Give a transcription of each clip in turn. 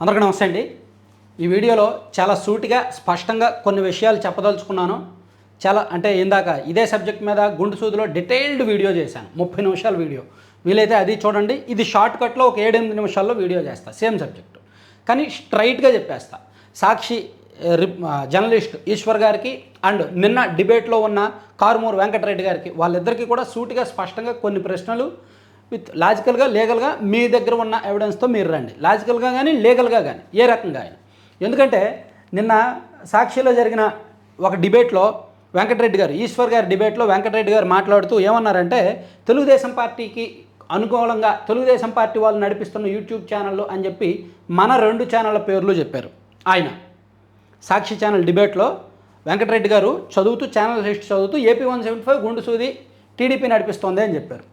అందరికీ నమస్తే అండి. ఈ వీడియోలో చాలా సూటిగా స్పష్టంగా కొన్ని విషయాలు చెప్పదలుచుకున్నాను. చాలా అంటే ఇందాక ఇదే సబ్జెక్ట్ మీద గుండు సూదిలో డీటెయిల్డ్ వీడియో చేశాను. ముప్పై నిమిషాల వీడియో. వీలైతే అది చూడండి. ఇది షార్ట్ కట్లో ఒక ఏడెనిమిది నిమిషాల్లో వీడియో చేస్తా. Same subject. కానీ స్ట్రైట్గా చెప్పేస్తా. సాక్షి రిప్- జర్నలిస్ట్ ఈశ్వర్ గారికి అండ్ నిన్న డిబేట్లో ఉన్న కారుమూరు వెంకటరెడ్డి గారికి వాళ్ళిద్దరికీ కూడా సూటిగా స్పష్టంగా కొన్ని ప్రశ్నలు విత్ లాజికల్గా లీగల్గా మీ దగ్గర ఉన్న ఎవిడెన్స్తో మీరు రండి. లాజికల్గా కానీ లీగల్గా కానీ ఏ రకంగా అయినా. ఎందుకంటే నిన్న సాక్షిలో జరిగిన ఒక డిబేట్లో వెంకటరెడ్డి గారు ఈశ్వర్ గారి డిబేట్లో వెంకటరెడ్డి గారు మాట్లాడుతూ ఏమన్నారంటే తెలుగుదేశం పార్టీకి అనుకూలంగా తెలుగుదేశం పార్టీ వాళ్ళు నడిపిస్తున్న యూట్యూబ్ ఛానళ్ళు అని చెప్పి మన రెండు ఛానళ్ళ పేర్లు చెప్పారు. ఆయన సాక్షి ఛానల్ డిబేట్లో వెంకటరెడ్డి గారు చదువుతూ ఛానల్ లిస్ట్ చదువుతూ ఏపీ వన్ సెవెంటీ ఫైవ్ గుండు సూది టీడీపీ నడిపిస్తోంది అని చెప్పారు.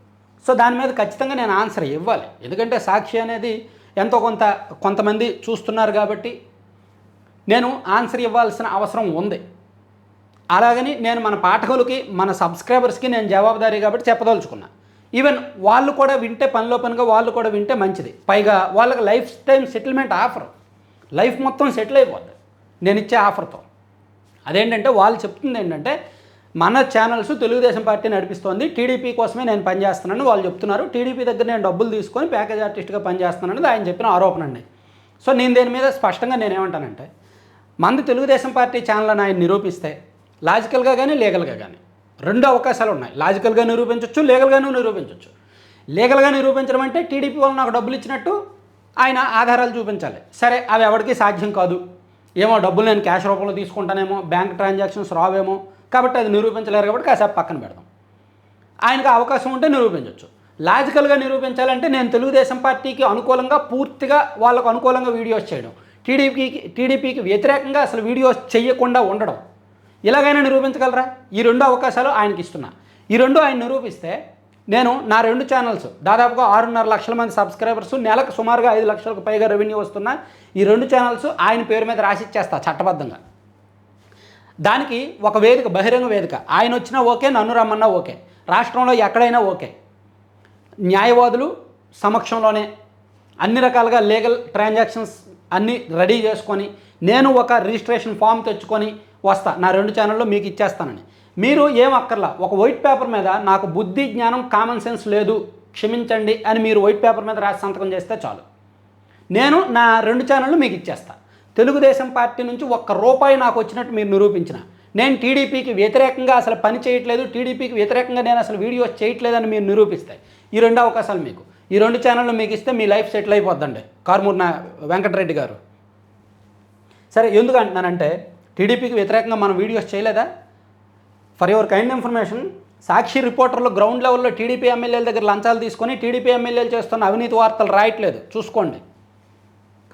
సో దాని మీద ఖచ్చితంగా నేను ఆన్సర్ ఇవ్వాలి. ఎందుకంటే సాక్షి అనేది ఎంతో కొంత కొంతమంది చూస్తున్నారు కాబట్టి నేను ఆన్సర్ ఇవ్వాల్సిన అవసరం ఉంది. అలాగని నేను మన పాఠకులకి మన సబ్స్క్రైబర్స్కి నేను జవాబుదారీ కాబట్టి చెప్పదలుచుకున్నా. ఈవెన్ వాళ్ళు కూడా వింటే పనిలో పనిగా వాళ్ళు కూడా వింటే మంచిది. పైగా వాళ్ళకి life time settlement offer. Life మొత్తం సెటిల్ అయిపోద్ది. నేను ఇచ్చే ఆఫర్తో. అదేంటంటే వాళ్ళు చెప్తుంది ఏంటంటే మన ఛానల్స్ తెలుగుదేశం పార్టీ నడిపిస్తోంది. టీడీపీ కోసమే నేను పనిచేస్తున్నాను వాళ్ళు చెప్తున్నారు. టీడీపీ దగ్గర నేను డబ్బులు తీసుకొని ప్యాకేజ్ ఆర్టిస్ట్గా పనిచేస్తున్నానని ఆయన చెప్పిన ఆరోపణ అండి. సో నేను దీని మీద స్పష్టంగా నేనేమంటానంటే మంది తెలుగుదేశం పార్టీ ఛానల్ అని ఆయన నిరూపిస్తే లాజికల్గా కానీ లీగల్గా కానీ రెండు అవకాశాలు ఉన్నాయి. లాజికల్గా నిరూపించవచ్చు లీగల్గాను నిరూపించవచ్చు లీగల్గా నిరూపించడం అంటే టీడీపీ వాళ్ళు నాకు డబ్బులు ఇచ్చినట్టు ఆయన ఆధారాలు చూపించాలి. సరే అవి ఎవరికి సాధ్యం కాదు. ఏమో డబ్బులు నేను క్యాష్ రూపంలో తీసుకుంటానేమో బ్యాంక్ ట్రాన్సాక్షన్స్ రావేమో కాబట్టి అది నిరూపించలేరు కాబట్టి కాసేపు పక్కన పెడదాం. ఆయనకు అవకాశం ఉంటే నిరూపించవచ్చు లాజికల్గా నిరూపించాలంటే నేను తెలుగుదేశం పార్టీకి అనుకూలంగా పూర్తిగా వాళ్ళకు అనుకూలంగా వీడియోస్ చేయడం. టీడీపీకి టీడీపీకి వ్యతిరేకంగా అసలు వీడియోస్ చేయకుండా ఉండడం. ఇలాగైనా నిరూపించగలరా? ఈ రెండు అవకాశాలు ఆయనకి ఇస్తున్నా. ఈ రెండు ఆయన నిరూపిస్తే నేను నా రెండు ఛానల్స్ దాదాపుగా ఆరున్నర లక్షల మంది సబ్స్క్రైబర్స్ నెలకు సుమారుగా ఐదు లక్షలకు పైగా రెవెన్యూ వస్తున్న. ఈ రెండు ఛానల్స్ ఆయన పేరు మీద రాసిచ్చేస్తా చట్టబద్ధంగా. దానికి ఒక వేదిక బహిరంగ వేదిక. ఆయన వచ్చినా ఓకే నన్ను రమ్మన్నా ఓకే. రాష్ట్రంలో ఎక్కడైనా ఓకే. న్యాయవాదులు సమక్షంలోనే అన్ని రకాలుగా లీగల్ ట్రాన్సాక్షన్స్ అన్నీ రెడీ చేసుకొని నేను ఒక రిజిస్ట్రేషన్ ఫామ్ తెచ్చుకొని వస్తా. నా రెండు ఛానల్లో మీకు ఇచ్చేస్తానని. మీరు ఏం అక్కర్లా? ఒక వైట్ పేపర్ మీద నాకు బుద్ధి జ్ఞానం కామన్ సెన్స్ లేదు క్షమించండి అని మీరు వైట్ పేపర్ మీద రాసి సంతకం చేస్తే చాలు. నేను నా రెండు ఛానళ్ళు మీకు ఇచ్చేస్తా. తెలుగుదేశం పార్టీ నుంచి ఒక్క రూపాయి నాకు వచ్చినట్టు మీరు నిరూపించిన. నేను టీడీపీకి వ్యతిరేకంగా అసలు పని చేయట్లేదు టీడీపీకి వ్యతిరేకంగా నేను అసలు వీడియోస్ చేయట్లేదని మీరు నిరూపిస్తాయి. ఈ రెండు అవకాశాలు మీకు. ఈ రెండు ఛానళ్ళు మీకు ఇస్తే మీ లైఫ్ సెటిల్ అయిపోద్దండి. కారుమూర్న నా వెంకటరెడ్డి గారు. సరే ఎందుకు అంటున్నానంటే టీడీపీకి వ్యతిరేకంగా మనం వీడియోస్ చేయలేదా? For your kind information Sakshi రిపోర్టర్లు ground లెవెల్లో టీడీపీ ఎమ్మెల్యేల దగ్గర లంచాలు తీసుకొని టీడీపీ ఎమ్మెల్యేలు చేస్తున్న అవినీతి వార్తలు రాయట్లేదు. చూసుకోండి.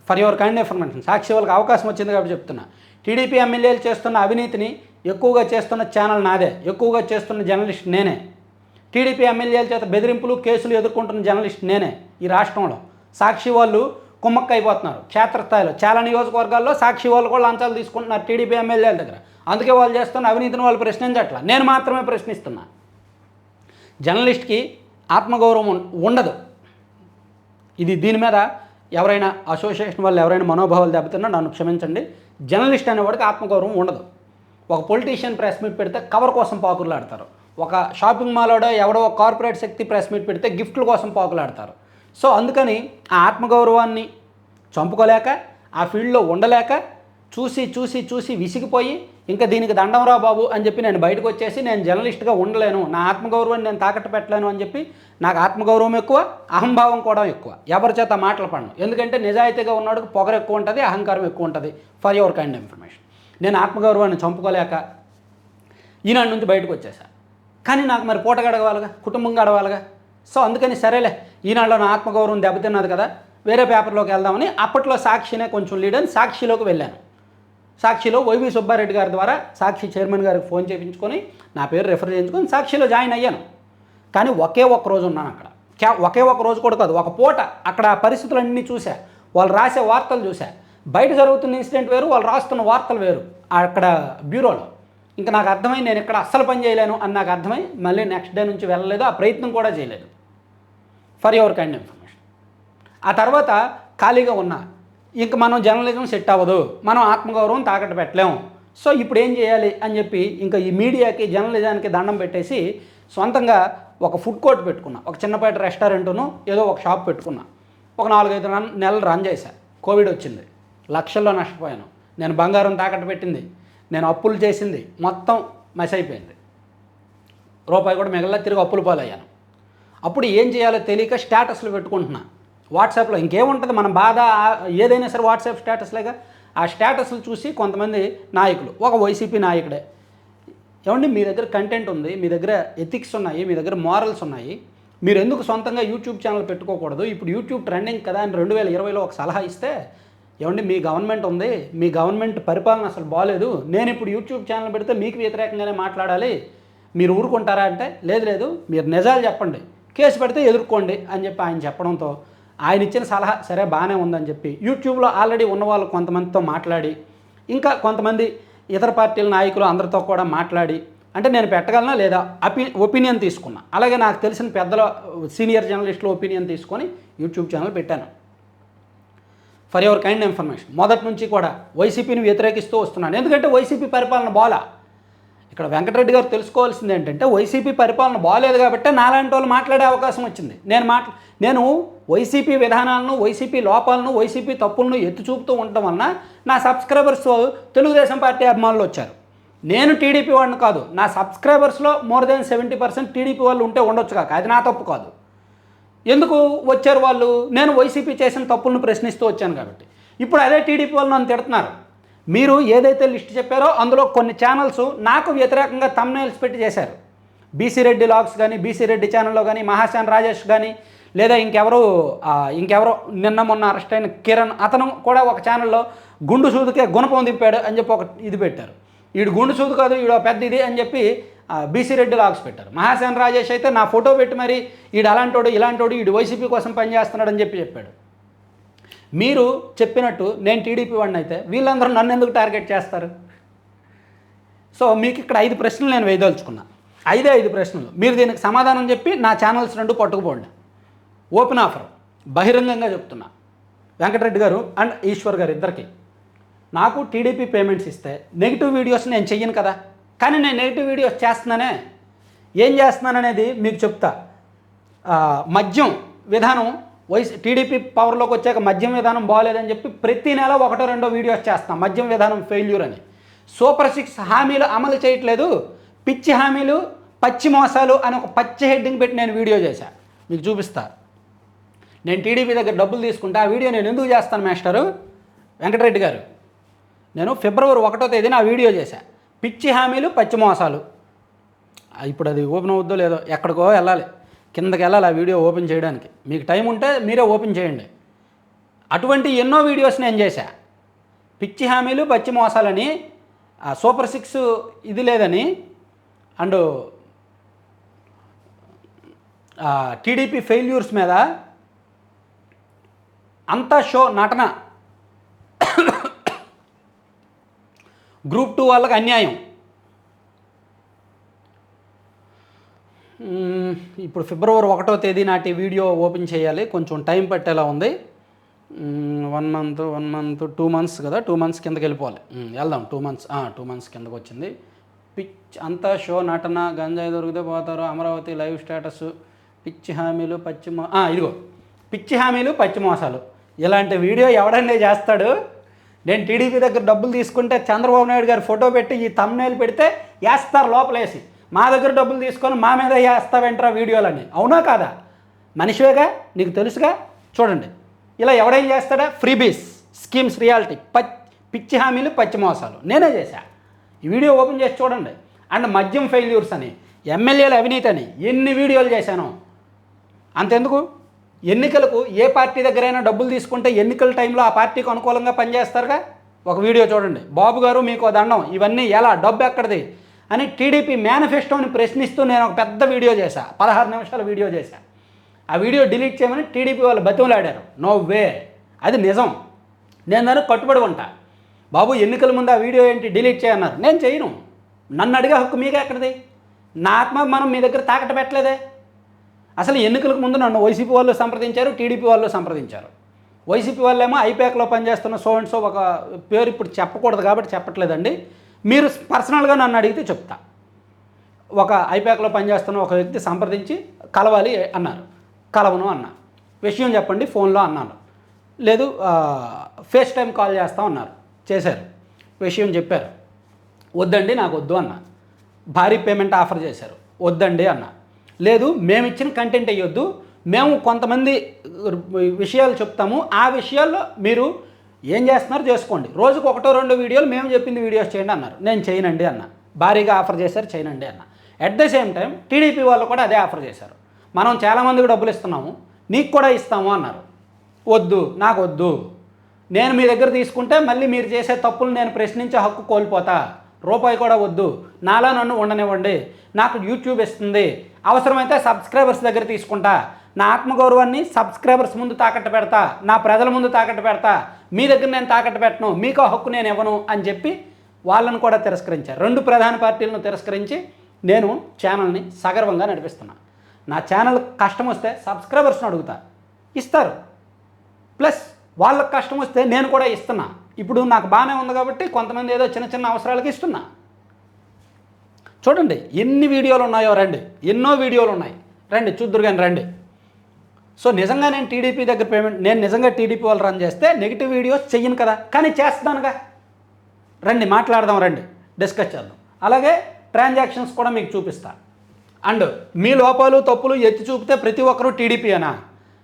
For your kind information. Sakshi వాళ్ళకి అవకాశం వచ్చింది కాబట్టి చెప్తున్నా. టీడీపీ ఎమ్మెల్యేలు చేస్తున్న అవినీతిని ఎక్కువగా చేస్తున్న ఛానల్ నాదే. ఎక్కువగా చేస్తున్న జర్నలిస్ట్ నేనే. టీడీపీ ఎమ్మెల్యేల చేత బెదిరింపులు కేసులు ఎదుర్కొంటున్న జర్నలిస్ట్ నేనే ఈ రాష్ట్రంలో. సాక్షి వాళ్ళు కుమ్మక్క అయిపోతున్నారు. క్షేత్రస్థాయిలో చాలా నియోజకవర్గాల్లో సాక్షి వాళ్ళు కూడా లంచాలు తీసుకుంటున్నారు టీడీపీ ఎమ్మెల్యేల దగ్గర. అందుకే వాళ్ళు చేస్తున్న అవినీతిని వాళ్ళు ప్రశ్నించట్లా. నేను మాత్రమే ప్రశ్నిస్తున్నా. జర్నలిస్ట్కి ఆత్మగౌరవం ఉండదు. ఇది దీని మీద ఎవరైనా అసోసియేషన్ వాళ్ళు ఎవరైనా మనోభావాలు దెబ్బతిన్నా నన్ను క్షమించండి. జర్నలిస్ట్ అనేవాడికి ఆత్మగౌరవం ఉండదు. ఒక పొలిటీషియన్ ప్రెస్ మీట్ పెడితే కవర్ కోసం పాకులాడతారు. ఒక షాపింగ్ మాల్లో ఎవడో ఒక కార్పొరేట్ శక్తి ప్రెస్ మీట్ పెడితే గిఫ్ట్ల కోసం పాకులాడతారు. సో అందుకని ఆ ఆత్మగౌరవాన్ని చంపుకోలేక ఆ ఫీల్డ్లో ఉండలేక చూసి చూసి చూసి విసిగిపోయి ఇంకా దీనికి దండంరా బాబు అని చెప్పి నేను బయటకు వచ్చేసి నేను జర్నలిస్ట్గా ఉండలేను. నా ఆత్మగౌరవాన్ని నేను తాకట్టు పెట్టలేను అని చెప్పి నాకు ఆత్మగౌరవం ఎక్కువ అహంభావం కూడా ఎక్కువ. ఎవరి చేత మాటలు పడను. ఎందుకంటే నిజాయితీగా ఉన్నవాడికి పొగరు ఎక్కువ ఉంటుంది అహంకారం ఎక్కువ ఉంటుంది. ఫర్ యువర్ కైండ్ ఇన్ఫర్మేషన్ నేను ఆత్మగౌరవాన్ని చంపుకోలేక ఈనాడు నుంచి బయటకు వచ్చేసా. కానీ నాకు మరి పూట గడవాలిగా కుటుంబం గడవాలిగా. సో అందుకని సరేలే ఈనాడులో నా ఆత్మగౌరవం దెబ్బతిన్నది కదా వేరే పేపర్లోకి వెళ్దామని అప్పట్లో సాక్షినే కొంచెం లీడని సాక్షిలోకి వెళ్ళాను. సాక్షిలో వైవి సుబ్బారెడ్డి గారి ద్వారా సాక్షి చైర్మన్ గారికి ఫోన్ చేయించుకొని నా పేరు రెఫర్ చేయించుకొని సాక్షిలో జాయిన్ అయ్యాను. కానీ ఒకే ఒక్క రోజు ఉన్నాను అక్కడ. ఒకే ఒక్క రోజు కూడా కాదు ఒక పూట అక్కడ పరిస్థితులన్నీ చూశా. వాళ్ళు రాసే వార్తలు చూశా. బయట జరుగుతున్న ఇన్సిడెంట్ వేరు వాళ్ళు రాస్తున్న వార్తలు వేరు అక్కడ బ్యూరోలో. ఇంకా నాకు అర్థమై నేను ఇక్కడ అస్సలు పని చేయలేను అని నాకు అర్థమై మళ్ళీ నెక్స్ట్ డే నుంచి వెళ్ళలేదు ఆ ప్రయత్నం కూడా చేయలేదు. ఫర్ యువర్ కైండ్ ఇన్ఫర్మేషన్ ఆ తర్వాత ఖాళీగా ఉన్నా. ఇంక మనం జర్నలిజం సెట్ అవ్వదు. మనం ఆత్మగౌరవం తాకట్టు పెట్టలేము సో ఇప్పుడు ఏం చేయాలి అని చెప్పి ఇంకా ఈ మీడియాకి జర్నలిజానికి దండం పెట్టేసి సొంతంగా ఒక ఫుడ్ కోర్ట్ పెట్టుకున్నా. ఒక చిన్నపాటి రెస్టారెంట్ను ఏదో ఒక షాప్ పెట్టుకున్నా. ఒక నాలుగైదు రన్ నెలలు రన్ చేశా. కోవిడ్ వచ్చింది. లక్షల్లో నష్టపోయాను. నేను బంగారం తాకట్టు పెట్టింది. నేను అప్పులు చేసింది. మొత్తం మెస్ అయిపోయింది. రూపాయి కూడా మిగల తిరిగి అప్పులు పాలయ్యాను. అప్పుడు ఏం చేయాలో తెలియక స్టేటస్లు పెట్టుకుంటున్నా. వాట్సాప్లో ఇంకేముంటుంది? మన బాధ ఏదైనా సరే వాట్సాప్ స్టేటస్లేగా ఆ స్టేటస్లు చూసి కొంతమంది నాయకులు ఒక వైసీపీ నాయకుడే. ఏమండి మీ దగ్గర కంటెంట్ ఉంది మీ దగ్గర ఎథిక్స్ ఉన్నాయి మీ దగ్గర మారల్స్ ఉన్నాయి. మీరు ఎందుకు సొంతంగా యూట్యూబ్ ఛానల్ పెట్టుకోకూడదు? ఇప్పుడు యూట్యూబ్ ట్రెండింగ్ కదా అని రెండు వేల ఇరవైలో ఒక సలహా ఇస్తే ఏమండి మీ గవర్నమెంట్ ఉంది మీ గవర్నమెంట్ పరిపాలన అసలు బాగాలేదు నేను ఇప్పుడు యూట్యూబ్ ఛానల్ పెడితే మీకు వ్యతిరేకంగానే మాట్లాడాలి. మీరు ఊరుకుంటారా అంటే లేదు లేదు మీరు నిజాలు చెప్పండి. కేసు పెడితే ఎదుర్కోండి అని చెప్పి ఆయన చెప్పడంతో ఆయన ఇచ్చిన సలహా సరే బాగానే ఉందని చెప్పి యూట్యూబ్లో ఆల్రెడీ ఉన్నవాళ్ళు కొంతమందితో మాట్లాడి ఇంకా కొంతమంది ఇతర పార్టీల నాయకులు అందరితో కూడా మాట్లాడి అంటే నేను పెట్టగలనా లేదా అపి ఒపీనియన్ తీసుకున్నా. అలాగే నాకు తెలిసిన పెద్దల సీనియర్ జర్నలిస్టుల ఒపీనియన్ తీసుకొని యూట్యూబ్ ఛానల్ పెట్టాను. For your kind information. మొదటి నుంచి కూడా వైసీపీని వ్యతిరేకిస్తూ వస్తున్నాను. ఎందుకంటే వైసీపీ పరిపాలన బాలా. ఇక్కడ వెంకటరెడ్డి గారు తెలుసుకోవాల్సింది ఏంటంటే వైసీపీ పరిపాలన బాగాలేదు కాబట్టి నాలాంటి వాళ్ళు మాట్లాడే అవకాశం వచ్చింది. నేను మాట్లా నేను వైసీపీ విధానాలను వైసీపీ లోపాలను వైసీపీ తప్పులను ఎత్తి చూపుతూ ఉండటం వలన నా సబ్స్క్రైబర్స్ తెలుగుదేశం పార్టీ అభిమానులు వచ్చారు. నేను టీడీపీ వాడిని కాదు. నా సబ్స్క్రైబర్స్లో more than seventy percent TDP వాళ్ళు ఉంటే ఉండొచ్చు కాక. అది నా తప్పు కాదు. ఎందుకు వచ్చారు వాళ్ళు? నేను వైసీపీ చేసిన తప్పులను ప్రశ్నిస్తూ వచ్చాను కాబట్టి. ఇప్పుడు అదే టీడీపీ వాళ్ళు నన్ను తిడుతున్నారు. మీరు ఏదైతే లిస్ట్ చెప్పారో అందులో కొన్ని ఛానల్స్ నాకు వ్యతిరేకంగా తమ్నైల్స్ పెట్టి చేశారు. బీసీ రెడ్డి లాగ్స్ కానీ బీసీ రెడ్డి ఛానల్లో కానీ మహాశాన్ రాజేష్ కానీ లేదా ఇంకెవరు ఇంకెవరో నిన్న మొన్న అరెస్ట్ అయిన కిరణ్ అతను కూడా ఒక ఛానల్లో గుండు సూదుకే గుణపం దింపాడు అని చెప్పి ఒక ఇది పెట్టారు. ఈడు గుండు సూదు కాదు ఈడు పెద్ద ఇది అని చెప్పి బీసీ రెడ్డి లాగ్స్ పెట్టారు. మహాశాన్ రాజేష్ అయితే నా ఫోటో పెట్టి మరి ఈడు అలాంటోడు ఇలాంటోడు ఈడు వైసీపీ కోసం పనిచేస్తున్నాడు అని చెప్పి చెప్పాడు. మీరు చెప్పినట్టు నేను టీడీపీ వాడిని అయితే వీళ్ళందరూ నన్ను ఎందుకు టార్గెట్ చేస్తారు? సో మీకు ఇక్కడ ఐదు ప్రశ్నలు నేను వేయదలుచుకున్నా. ఐదే ఐదు ప్రశ్నలు. మీరు దీనికి సమాధానం చెప్పి నా ఛానల్స్ రెండు పట్టుకుపోండి. ఓపెన్ ఆఫర్ బహిరంగంగా చెప్తున్నా. వెంకటరెడ్డి గారు అండ్ ఈశ్వర్ గారు ఇద్దరికి. నాకు టీడీపీ పేమెంట్స్ ఇస్తే నెగిటివ్ వీడియోస్ నేను చెయ్యను కదా. కానీ నేను నెగిటివ్ వీడియోస్ చేస్తున్నానే. ఏం చేస్తున్నాననేది మీకు చెప్తా. మద్యం విధానం వైస్ టీడీపీ పవర్లోకి వచ్చాక మద్యం విధానం బాగోలేదని చెప్పి ప్రతి నెల ఒకటో రెండో వీడియోస్ చేస్తాం. మద్యం విధానం ఫెయిల్యూర్ అని. సూపర్ సిక్స్ హామీలు అమలు చేయట్లేదు. పిచ్చి హామీలు పచ్చి మోసాలు అని ఒక పచ్చి హెడ్డింగ్ పెట్టి నేను వీడియో చేశాను మీకు చూపిస్తా. నేను టీడీపీ దగ్గర డబ్బులు తీసుకుంటే. ఆ వీడియో నేను ఎందుకు చేస్తాను మాస్టరు? వెంకటరెడ్డి గారు. నేను ఫిబ్రవరి ఒకటో తేదీన ఆ వీడియో చేశాను పిచ్చి హామీలు పచ్చి మోసాలు. ఇప్పుడు అది ఓపెన్ అవుద్దో లేదో ఎక్కడికో వెళ్ళాలి. కిందకి వెళ్ళాలి ఆ వీడియో ఓపెన్ చేయడానికి. మీకు టైం ఉంటే మీరే ఓపెన్ చేయండి. అటువంటి ఎన్నో వీడియోస్ నేను చేశా. పిచ్చి హామీలు పచ్చి మోసాలని సూపర్ సిక్స్ ఇది లేదని అండ్ టీడీపీ ఫెయిల్యూర్స్ మీద అంతా షో నటన. గ్రూప్ టూ వాళ్ళకి అన్యాయం. ఇప్పుడు ఫిబ్రవరి ఒకటో తేదీ నాటి వీడియో ఓపెన్ చేయాలి. కొంచెం టైం పట్టేలా ఉంది. One month one month two months కదా. టూ మంత్స్ కిందకి వెళ్ళిపోవాలి. వెళ్దాం. టూ మంత్స్ టూ మంత్స్ కిందకి వచ్చింది. పిచ్ అంతా షో నటన గంజాయి దొరికితే పోతారు. అమరావతి లైవ్ స్టేటస్ పిచ్చి హామీలు పశ్చిమ ఇదిగో. పిచ్చి హామీలు పచ్చి మోసాలు. ఇలాంటి వీడియో ఎవడన్నా చేస్తాడు? నేను టీడీపీ దగ్గర డబ్బులు తీసుకుంటే చంద్రబాబు నాయుడు గారి ఫోటో పెట్టి ఈ తమ్నేలు పెడితే వేస్తారు లోపలేసి. మా దగ్గర డబ్బులు తీసుకొని మా మీద వేస్తావేంట్రా వీడియోలని? అవునా కాదా? మనిషివేగా? నీకు తెలుసుగా? చూడండి. ఇలా ఎవడేం చేస్తాడా? Freebies schemes reality. పచ్ పిచ్చి హామీలు పచ్చి మోసాలు. నేనే చేశా. ఈ వీడియో ఓపెన్ చేసి చూడండి. అండ్ మద్యం ఫెయిల్యూర్స్ అని ఎమ్మెల్యేల అవినీతి అని ఎన్ని వీడియోలు చేశాను. అంతెందుకు? ఎన్నికలకు ఏ పార్టీ దగ్గరైనా డబ్బులు తీసుకుంటే ఎన్నికల టైంలో ఆ పార్టీకి అనుకూలంగా పనిచేస్తారుగా? ఒక వీడియో చూడండి. బాబు గారు మీకు దండం. ఇవన్నీ ఎలా? డబ్బు ఎక్కడిది? అని టీడీపీ మేనిఫెస్టోని ప్రశ్నిస్తూ నేను ఒక పెద్ద వీడియో చేశా. పదహారు నిమిషాల వీడియో చేశా. ఆ వీడియో డిలీట్ చేయమని టీడీపీ వాళ్ళు బతిమలాడారు. నో వే అది నిజం. నేను దానికి కట్టుబడి ఉంటా. బాబు ఎన్నికల ముందు ఆ వీడియో ఏంటి? డిలీట్ చేయన్నారు. నేను చేయను. నన్ను అడిగే హక్కు మీకే ఎక్కడిది? నా ఆత్మాభిమానం మీ దగ్గర తాకట్టు పెట్టలేదే. అసలు ఎన్నికలకు ముందు నన్ను వైసీపీ వాళ్ళు సంప్రదించారు టీడీపీ వాళ్ళు సంప్రదించారు. వైసీపీ వాళ్ళేమో ఐపాక్లో పనిచేస్తున్న సో అండ్ సో ఒక పేరు ఇప్పుడు చెప్పకూడదు కాబట్టి చెప్పట్లేదండి. మీరు పర్సనల్గా నన్ను అడిగితే చెప్తా. ఒక ఐపాక్లో పనిచేస్తున్న ఒక వ్యక్తి సంప్రదించి కలవాలి అన్నారు. కలవను అన్నా. విషయం చెప్పండి ఫోన్లో అన్నాను. లేదు ఫేస్ టైం కాల్ చేస్తాం అన్నారు. చేశారు. విషయం చెప్పారు. వద్దండి నాకు వద్దు అన్న. భారీ పేమెంట్ ఆఫర్ చేశారు. వద్దండి అన్న. లేదు మేము ఇచ్చిన కంటెంట్ అయ్యొద్దు మేము కొంతమంది విషయాలు చెప్తాము. ఆ విషయాల్లో మీరు ఏం చేస్తున్నారు? చేసుకోండి. రోజుకు ఒకటో రెండు వీడియోలు మేము చెప్పింది వీడియోస్ చేయండి అన్నారు. నేను చేయనండి అన్న. భారీగా ఆఫర్ చేశారు చేయనండి అన్న. At the same time TDP వాళ్ళు కూడా అదే ఆఫర్ చేశారు. మనం చాలామందికి డబ్బులు ఇస్తున్నాము నీకు కూడా ఇస్తాము అన్నారు. వద్దు నాకు వద్దు. నేను మీ దగ్గర తీసుకుంటే మళ్ళీ మీరు చేసే తప్పులు నేను ప్రశ్నించే హక్కు కోల్పోతా. రూపాయి కూడా వద్దు. నాలా నన్ను ఉండనివ్వండి. నాకు యూట్యూబ్ ఇస్తుంది. అవసరమైతే సబ్స్క్రైబర్స్ దగ్గర తీసుకుంటా. నా ఆత్మగౌరవాన్ని సబ్స్క్రైబర్స్ ముందు తాకట్టు పెడతా నా ప్రజల ముందు తాకట్టు పెడతా మీ దగ్గర నేను తాకట్టు పెట్టను మీకు హక్కు నేను ఇవ్వను అని చెప్పి వాళ్ళను కూడా తిరస్కరించారు. రెండు ప్రధాన పార్టీలను తిరస్కరించి నేను ఛానల్ని సగర్వంగా నడిపిస్తున్నా. నా ఛానల్ కష్టం వస్తే సబ్స్క్రైబర్స్ని అడుగుతా. ఇస్తారు. ప్లస్ వాళ్ళకి కష్టం వస్తే నేను కూడా ఇస్తున్నా. ఇప్పుడు నాకు బాగానే ఉంది కాబట్టి కొంతమంది ఏదో చిన్న చిన్న అవసరాలకి ఇస్తున్నా. చూడండి ఎన్ని వీడియోలు ఉన్నాయో రండి. ఎన్నో వీడియోలు ఉన్నాయి. రండి చూద్దురు కానీ రండి. సో నిజంగా నేను టీడీపీ దగ్గర పేమెంట్ నేను నిజంగా టీడీపీ వాళ్ళు రన్ చేస్తే నెగిటివ్ వీడియోస్ చెయ్యను కదా. కానీ చేస్తానుగా రండి మాట్లాడదాం రండి. డిస్కస్ చేద్దాం. అలాగే ట్రాన్సాక్షన్స్ కూడా మీకు చూపిస్తా. అండ్ మీ లోపాలు తప్పులు ఎత్తి చూపితే ప్రతి ఒక్కరూ టీడీపీ అనా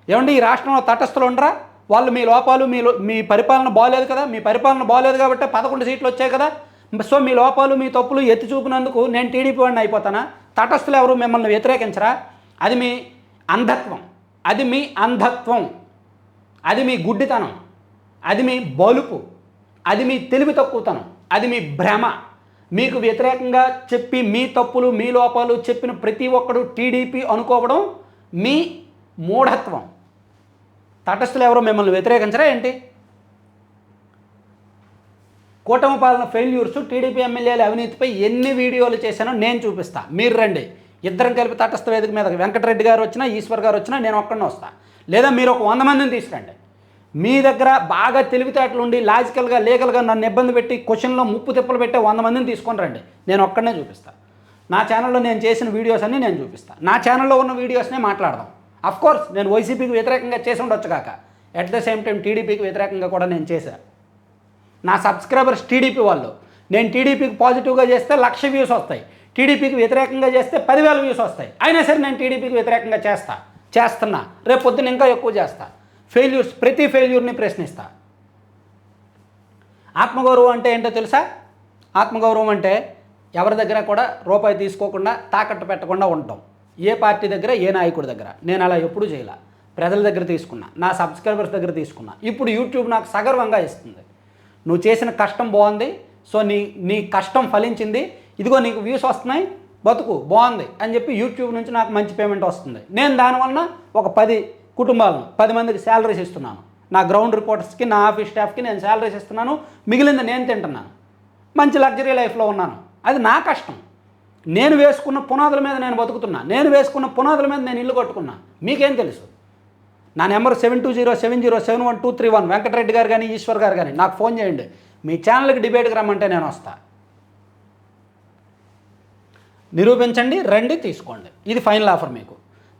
ఏమండి ఈ రాష్ట్రంలో తటస్థులు ఉండరా? వాళ్ళు మీ లోపాలు మీ మీ పరిపాలన బాగలేదు కదా? మీ పరిపాలన బాగాలేదు కాబట్టి పదకొండు సీట్లు వచ్చాయి కదా? సో మీ లోపాలు మీ తప్పులు ఎత్తి చూపినందుకు నేను టీడీపీ వాడిని అయిపోతానా? తటస్థులు ఎవరు? మిమ్మల్ని వ్యతిరేకించరా? అది మీ అంధత్వం. అది మీ అంధత్వం అది మీ గుడ్డితనం అది మీ బలుపు అది మీ తెలివి తక్కువతనం అది మీ భ్రమ. మీకు వ్యతిరేకంగా చెప్పి మీ తప్పులు మీ లోపాలు చెప్పిన ప్రతి ఒక్కడు టీడీపీ అనుకోవడం మీ మూఢత్వం. తటస్థులు ఎవరో మిమ్మల్ని వ్యతిరేకించరా ఏంటి? కూటమి పాలన ఫెయిల్యూర్స్ టీడీపీ ఎమ్మెల్యేల అవినీతిపై ఎన్ని వీడియోలు చేశానో నేను చూపిస్తా. మీరు రండి. ఇద్దరం కలిపి తటస్థ వేదిక మీద వెంకటరెడ్డి గారు వచ్చినా ఈశ్వర్ గారు వచ్చినా నేను ఒక్కడిని వస్తా. లేదా మీరు ఒక వంద మందిని తీసుకురండి. మీ దగ్గర బాగా తెలివితేటలు ఉండి లాజికల్గా లీగల్గా నన్ను ఇబ్బంది పెట్టి క్వశ్చన్లో ముప్పు తిప్పలు పెట్టే వంద మందిని తీసుకొని రండి. నేను ఒక్కడనే చూపిస్తా. నా ఛానల్లో నేను చేసిన వీడియోస్ అన్నీ నేను చూపిస్తా. నా ఛానల్లో ఉన్న వీడియోస్నే మాట్లాడదాం. అఫ్ కోర్స్ నేను వైసీపీకి వ్యతిరేకంగా చేసి ఉండొచ్చు కాక. ఎట్ ద సేమ్ టైం టీడీపీకి వ్యతిరేకంగా కూడా నేను చేశాను నా సబ్స్క్రైబర్స్ టీడీపీ వాళ్ళు. నేను టీడీపీకి పాజిటివ్గా చేస్తే లక్ష వ్యూస్ వస్తాయి. టీడీపీకి వ్యతిరేకంగా చేస్తే పదివేల వ్యూస్ వస్తాయి. అయినా సరే నేను టీడీపీకి వ్యతిరేకంగా చేస్తా. చేస్తున్నా. రేపు పొద్దున ఇంకా ఎక్కువ చేస్తా. ఫెయిల్యూర్స్ ప్రతి ఫెయిల్యూర్ని ప్రశ్నిస్తా. ఆత్మగౌరవం అంటే ఏంటో తెలుసా? ఆత్మగౌరవం అంటే ఎవరి దగ్గర కూడా రూపాయి తీసుకోకుండా తాకట్టు పెట్టకుండా ఉండటం ఏ పార్టీ దగ్గర ఏ నాయకుడి దగ్గర. నేను అలా ఎప్పుడూ చేయాల. ప్రజల దగ్గర తీసుకున్నా. నా సబ్స్క్రైబర్స్ దగ్గర తీసుకున్నా. ఇప్పుడు యూట్యూబ్ నాకు సగర్వంగా ఇస్తుంది. నువ్వు చేసిన కష్టం బాగుంది. సో నీ నీ కష్టం ఫలించింది. ఇదిగో నీకు వ్యూస్ వస్తున్నాయి బతుకు బాగుంది అని చెప్పి యూట్యూబ్ నుంచి నాకు మంచి పేమెంట్ వస్తుంది. నేను దానివల్ల ఒక పది కుటుంబాలను పది మందికి శాలరీస్ ఇస్తున్నాను. నా గ్రౌండ్ రిపోర్టర్స్కి నా ఆఫీస్ స్టాఫ్కి నేను శాలరీస్ ఇస్తున్నాను మిగిలింది నేను తింటున్నాను. మంచి లగ్జరీ లైఫ్లో ఉన్నాను. అది నా కష్టం. నేను వేసుకున్న పునాదుల మీద నేను బతుకుతున్నా. నేను వేసుకున్న పునాదుల మీద నేను ఇల్లు కట్టుకున్నా. మీకేం తెలుసు? నా number seven two zero seven zero seven one two three one Venkatareddy గారు కానీ ఈశ్వర్ గారు కానీ నాకు ఫోన్ చేయండి. మీ ఛానల్కి డిబేట్కి రమ్మంటే నేను వస్తాను నిరూపించండి రండి తీసుకోండి. ఇది ఫైనల్ ఆఫర్ మీకు.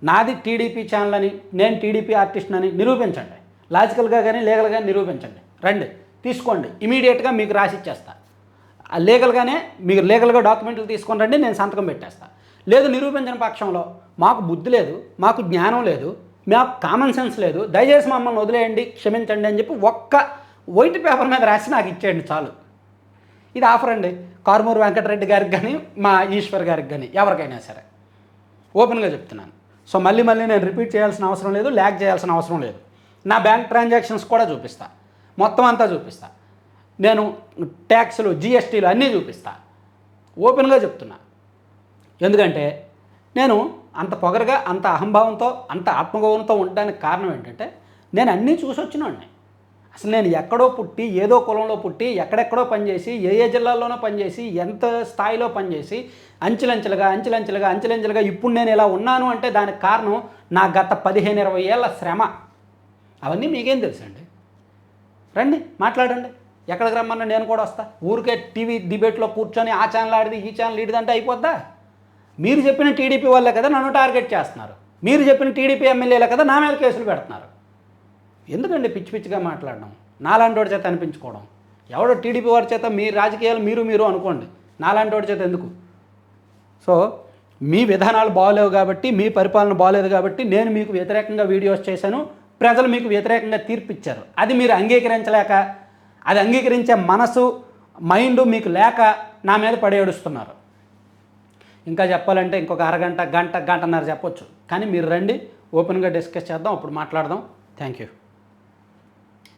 నాది టీడీపీ ఛానల్ అని నేను టీడీపీ ఆర్టిస్ట్ అని నిరూపించండి. లాజికల్గా కానీ లీగల్గా నిరూపించండి. రండి తీసుకోండి. ఇమీడియట్గా మీకు రాసి ఇచ్చేస్తా. ఆ లీగల్గానే మీరు లీగల్గా డాక్యుమెంట్లు తీసుకొని రండి నేను సంతకం పెట్టేస్తా. లేదు నిరూపించిన పక్షంలో మాకు బుద్ధి లేదు మాకు జ్ఞానం లేదు మాకు కామన్ సెన్స్ లేదు. దయచేసి మమ్మల్ని వదిలేయండి క్షమించండి అని చెప్పి ఒక్క వైట్ పేపర్ మీద రాసి నాకు ఇచ్చేయండి చాలు. ఇది ఆఫర్ అండి. కారుమూరు వెంకటరెడ్డి గారికి కానీ మా ఈశ్వర్ గారికి కానీ ఎవరికైనా సరే. ఓపెన్గా చెప్తున్నాను. సో మళ్ళీ మళ్ళీ నేను రిపీట్ చేయాల్సిన అవసరం లేదు ల్యాక్ చేయాల్సిన అవసరం లేదు. నా బ్యాంక్ ట్రాన్సాక్షన్స్ కూడా చూపిస్తా. మొత్తం అంతా చూపిస్తా. నేను ట్యాక్స్లు జిఎస్టీలు అన్నీ చూపిస్తా. ఓపెన్గా చెప్తున్నా. ఎందుకంటే నేను అంత పొగరగా అంత అహంభావంతో అంత ఆత్మగౌరవంతో ఉండడానికి కారణం ఏంటంటే నేను అన్నీ చూసి వచ్చినోడిని అసలు నేను ఎక్కడో పుట్టి ఏదో కులంలో పుట్టి ఎక్కడెక్కడో పనిచేసి ఏ ఏ జిల్లాల్లోనో పనిచేసి ఎంత స్థాయిలో పనిచేసి అంచెలంచెలుగా అంచెలంచెలుగా అంచెలంచెలుగా ఇప్పుడు నేను ఇలా ఉన్నాను అంటే దానికి కారణం నా గత పదిహేను ఇరవై ఏళ్ళ శ్రమ. అవన్నీ మీకేం తెలుసండి? రండి మాట్లాడండి. ఎక్కడికి రమ్మన్నా నేను కూడా వస్తా. ఊరికే టీవీ డిబేట్లో కూర్చొని ఆ ఛానల్ ఆడిది ఈ ఛానల్ ఈడిదంటే అయిపోద్దా? మీరు చెప్పిన టీడీపీ వాళ్ళే కదా నన్ను టార్గెట్ చేస్తున్నారు. మీరు చెప్పిన టీడీపీ ఎమ్మెల్యేలే కదా నా మీద కేసులు పెడుతున్నారు. ఎందుకండి పిచ్చి పిచ్చిగా మాట్లాడడం? నాలాంటి వాడి చేత అనిపించుకోవడం? ఎవడో టీడీపీ వారి చేత మీ రాజకీయాలు మీరు మీరు అనుకోండి. నాలాంటి వాడి చేత ఎందుకు? సో మీ విధానాలు బాగలేవు కాబట్టి మీ పరిపాలన బాగలేదు కాబట్టి నేను మీకు వ్యతిరేకంగా వీడియోస్ చేశాను. ప్రజలు మీకు వ్యతిరేకంగా తీర్పిచ్చారు. అది మీరు అంగీకరించలేక అది అంగీకరించే మనసు మైండ్ మీకు లేక నా మీద పడేడుస్తున్నారు ఇంకా చెప్పాలంటే ఇంకొక అరగంట గంట గంటన్నర చెప్పొచ్చు. కానీ మీరు రండి ఓపెన్గా డిస్కస్ చేద్దాం అప్పుడు మాట్లాడదాం. Thank you.